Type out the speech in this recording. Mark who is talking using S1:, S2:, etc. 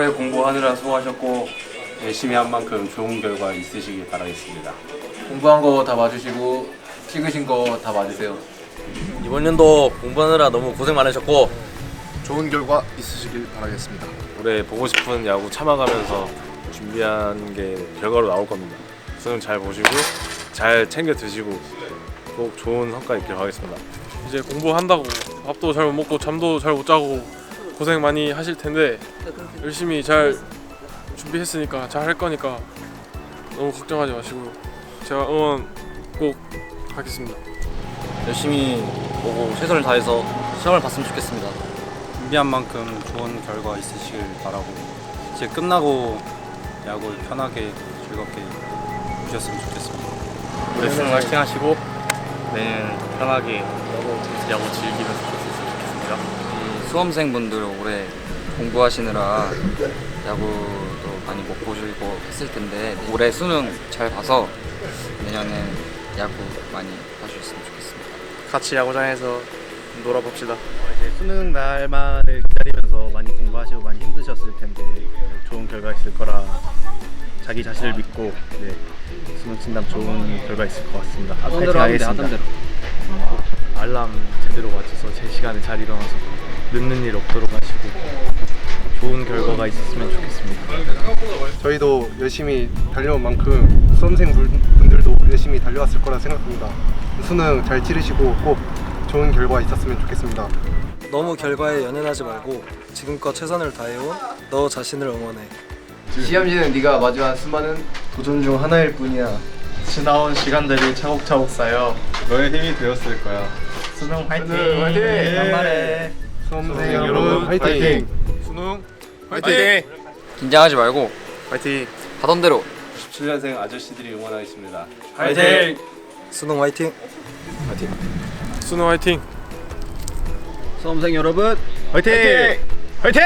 S1: 올해 공부하느라 수고하셨고 열심히 한 만큼 좋은 결과 있으시길 바라겠습니다.
S2: 공부한 거 다 봐주시고 찍으신 거 다 봐주세요.
S3: 이번 연도 공부하느라 너무 고생 많으셨고
S4: 좋은 결과 있으시길 바라겠습니다.
S5: 올해 보고 싶은 야구 참아가면서 준비한 게 결과로 나올 겁니다. 수능 잘 보시고 잘 챙겨 드시고 꼭 좋은 성과 있길 바라겠습니다.
S6: 이제 공부한다고 밥도 잘 못 먹고 잠도 잘 못 자고 고생 많이 하실 텐데 열심히 잘 준비했으니까 잘 할 거니까 너무 걱정하지 마시고요. 제가 응원 꼭 하겠습니다.
S3: 열심히 보고 최선을 다해서 시험을 봤으면 좋겠습니다.
S1: 준비한 만큼 좋은 결과 있으시길 바라고 이제 끝나고 야구 편하게 즐겁게 보셨으면 좋겠습니다.
S5: 올해 수능 화이팅 하시고 내년 편하게 야구 즐기면서
S7: 수험생분들 올해 공부하시느라 야구도 많이 못 보시고 했을 텐데 올해 수능 잘 봐서 내년에 야구 많이 봐주셨으면 좋겠습니다.
S6: 같이 야구장에서 놀아봅시다.
S8: 이제 수능 날만을 기다리면서 많이 공부하시고 많이 힘드셨을 텐데 좋은 결과 있을 거라 자기 자신을 믿고 네, 수능 진담 좋은 결과 있을 것 같습니다.
S2: 하던 대로
S8: 하겠습니다.
S2: 하던 대로.
S8: 알람 제대로 맞춰서 제 시간에 잘 일어나서 늦는 일 없도록 하시고 좋은 결과가 있었으면 좋겠습니다.
S4: 저희도 열심히 달려온 만큼 수험생 분- 분들도 열심히 달려왔을 거라 생각합니다. 수능 잘 치르시고 꼭 좋은 결과 있었으면 좋겠습니다.
S9: 너무 결과에 연연하지 말고 지금껏 최선을 다해온 너 자신을 응원해.
S2: 시험지는 네가 마주한 수많은 도전 중 하나일 뿐이야.
S8: 지나온 시간들이 차곡차곡 쌓여
S5: 너의 힘이 되었을 거야.
S8: 수능 화이팅!
S4: 수능 화이팅!
S8: 간발해!
S4: 수험생 여러분 화이팅!
S6: 수능 화이팅!
S7: 긴장하지 말고
S6: 화이팅!
S7: 하던 대로
S1: 17년생 아저씨들이 응원하겠습니다.
S6: 화이팅!
S9: 수능 화이팅!
S6: 수능 화이팅!
S8: 수험생 여러분 화이팅! 화이팅!